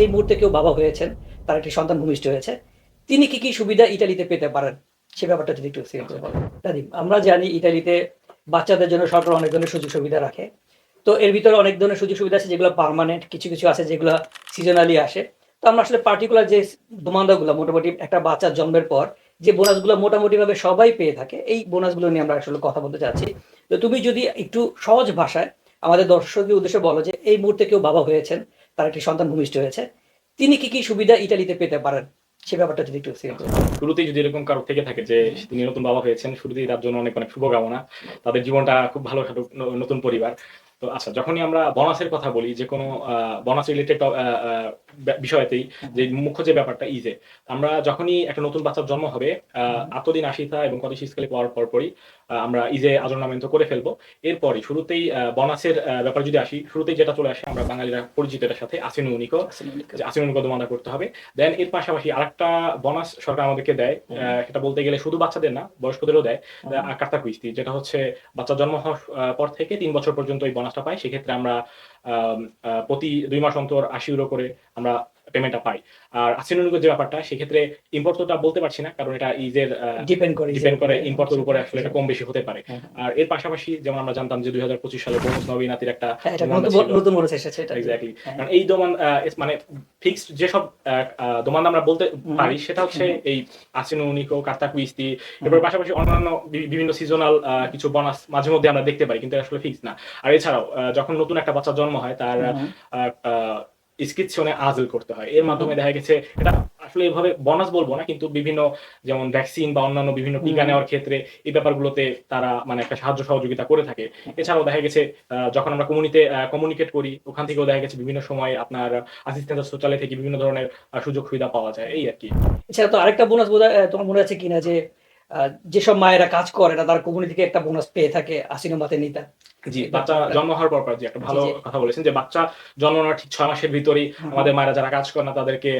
এই মুহূর্তে কেউ বাবা হয়েছেন, তার একটি সন্তান ভূমিষ্ঠ হয়েছে। তিনি কি কি সুবিধা ইটালিতে পেতে পারেন? সে ব্যাপারটা যদি একটু আমরা জানি ইটালিতে বাচ্চাদের জন্য সরকার অনেক ধরনের সুযোগ সুবিধা রাখে। তো এর ভিতরে অনেক ধরনের সুযোগ সুবিধা আছে, যেগুলো পার্মানেন্ট কিছু কিছু আছে, যেগুলো সিজনালি আসে। তো আমরা আসলে পার্টিকুলার যে দোমান্দাগুলো মোটামুটি একটা বাচ্চার জন্মের পর যে বোনাসগুলো মোটামুটিভাবে সবাই পেয়ে থাকে, এই বোনাসগুলো নিয়ে আমরা আসলে কথা বলতে চাচ্ছি। তো তুমি যদি একটু সহজ ভাষায় আমাদের দর্শকদের উদ্দেশ্যে বলো যে এই মুহূর্তে কেউ বাবা হয়েছেন, তার একটি সন্তান ভূমিষ্ঠ হয়েছে, তিনি কি কি সুবিধা ইটালিতে পেতে পারেন? সে ব্যাপারটা যদি একটু। শুরুতেই যদি এরকম কারও থেকে থাকে যে তিনি নতুন বাবা হয়েছেন, শুরুতেই তার জন্য অনেক অনেক শুভকামনা। তাদের জীবনটা খুব ভালো নতুন পরিবার। তো আচ্ছা যখনই আমরা বোনাসের কথা বলি যে কোনো বোনাস রিলেটেড বিষয়তেই যে মুখ্য যে ব্যাপারটা ইজে আমরা যখনই একটা নতুন বাচ্চার জন্ম হবে আত্মদিন আশিতা এবং কত স্কেলে পাওয়ার পরপরই আহ, আমরা ইজে আজরনামেন্ট করে ফেলব। এরপরই শুরুতেই বোনাসের ব্যাপার যদি আসি শুরুতেই যেটা চলে আসে আমরা বাঙালিরা পরিচিত এটার সাথে আসিনু উনিকো যে আচরণ কদমানা করতে হবে। দেন এর পাশাপাশি আরেকটা বোনাস সরকার আমাদেরকে দেয় আহ, সেটা বলতে গেলে শুধু বাচ্চাদের না বয়স্কদেরও দেয় কার্তা কুইস্তি যেটা হচ্ছে বাচ্চা জন্ম হওয়ার পর থেকে তিন বছর পর্যন্ত এই বোনাসটা পাই সেক্ষেত্রে আমরা প্রতি দুই মাস অন্তর আশি ইউরো করে আমরা পেমেন্টটা পাই। আর আসিনুনিক যে ব্যাপারটা সেক্ষেত্রে ইম্পোর্টটা বলতে পারছি না কারণ এটা ইজের ডিপেন্ড করে ডিপেন্ড করে ইম্পোর্টের উপরে আসলে এটা কম বেশি হতে পারে। হ্যাঁ। আর এর পাশাপাশি যেমন আমরা জানতাম যে দুই হাজার পঁচিশ সালে বোনাস নবীনাতির একটা হ্যাঁ, নতুন মনে এসেছে এটা। এক্স্যাক্টলি হ্যাঁ। কারণ এই দোমান মানে ফিক্সড যেসব দোমান আমরা বলতে পারি সেটা হচ্ছে এই আসিনো উনিকো কার্তা কুইস্তি এরপর পাশাপাশি অন্যান্য বিভিন্ন সিজনাল কিছু বোনাস মাঝে মধ্যে আমরা দেখতে পারি কিন্তু আসলে ফিক্স না। আর এছাড়াও যখন নতুন একটা বাচ্চা জন্ম হয় তার হুম। আজল করতে হয়। এর মাধ্যমে দেখা গেছে এটা আসলে এভাবে বোনাস বলব না কিন্তু বিভিন্ন যেমন ভ্যাকসিন বা অন্যান্য বিভিন্ন টিকা নেওয়ার ক্ষেত্রে এই ব্যাপারগুলোতে তারা মানে একটা সাহায্য সহযোগিতা করে থাকে। এছাড়াও দেখা গেছে যখন আমরা কমিউনিতে কমিউনিকেট করি ওখান থেকেও দেখা গেছে বিভিন্ন সময় আপনার আসিস্ট্যান্ট শৌচালয় থেকে বিভিন্ন ধরনের সুযোগ সুবিধা পাওয়া যায় এই আর কি। এছাড়া তো আরেকটা বোনাস তোমার মনে আছে কিনা যে যেসব মায়েরা কাজ করে না তার কমিউনিটি থেকে একটা বোনাস পেয়ে থাকে আসিনো মাতে নিতা। জি বাচ্চা জন্ম হওয়ার পর যে একটা ভালো। কথা বলেছেন যে বাচ্চা জন্ম নেওয়ার ঠিক ছয় মাসের ভিতরেই আমাদের মায়েরা যারা কাজ করে না তাদেরকে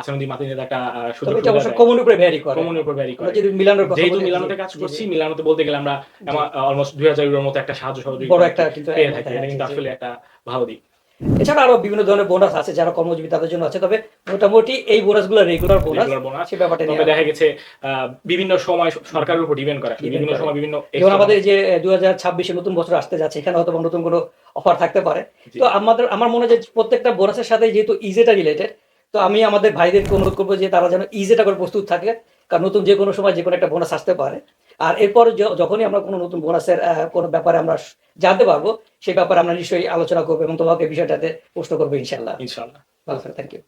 আসনদি মাতিনে একটা সুযোগ এটা অবশ্য কমন উপরে ভ্যারি করে। কমন উপরে ভ্যারি করে। যদি মিলানোর কথা যেহেতু মিলানোতে কাজ করছি। মিলানোতে বলতে গেলে আমরা অলমোস্ট দুই হাজার ইউরোর মতো একটা সাহায্য সহযোগিতা বড় একটা কিন্তু পেয়ে থাকি। হ্যাঁ, এটা কিন্তু। আসলে একটা ভালো দিক। এছাড়া আরও বিভিন্ন ধরনের বোনাস আছে যারা কর্মজীবী তাদের জন্য আছে তবে মোটামুটি এই বোনাসগুলো রেগুলার বোনাস রেগুলার বোনাস সে ব্যাপারটা নিয়ে দেখা গেছে বিভিন্ন সময় সরকারের উপর ডিপেন্ড করে বিভিন্ন সময় বিভিন্ন extra- আমাদের যে দুই হাজার ছাব্বিশে নতুন বছর আসতে যাচ্ছে এখানে হয়তো নতুন কোনো অফার থাকতে পারে। তো আমাদের আমার মনে হয় যে প্রত্যেকটা বোনাসের সাথে যেহেতু ইজেটা রিলেটেড তো আমি আমাদের ভাইদেরকে অনুরোধ করব যে তারা যেন ইজেটা করে প্রস্তুত থাকে কারণ নতুন যে কোনো সময় যে কোনো একটা বোনাস আসতে পারে। আর এরপর যখনই আমরা কোনো নতুন বোনাসের কোনো ব্যাপারে আমরা জানতে পারব সেই ব্যাপারে আমরা নিশ্চয়ই আলোচনা করব এবং তোমাকে বিষয়টাতে প্রশ্ন করব ইনশাল্লাহ ইনশাল্লাহ ভালো থ্যাংক ইউ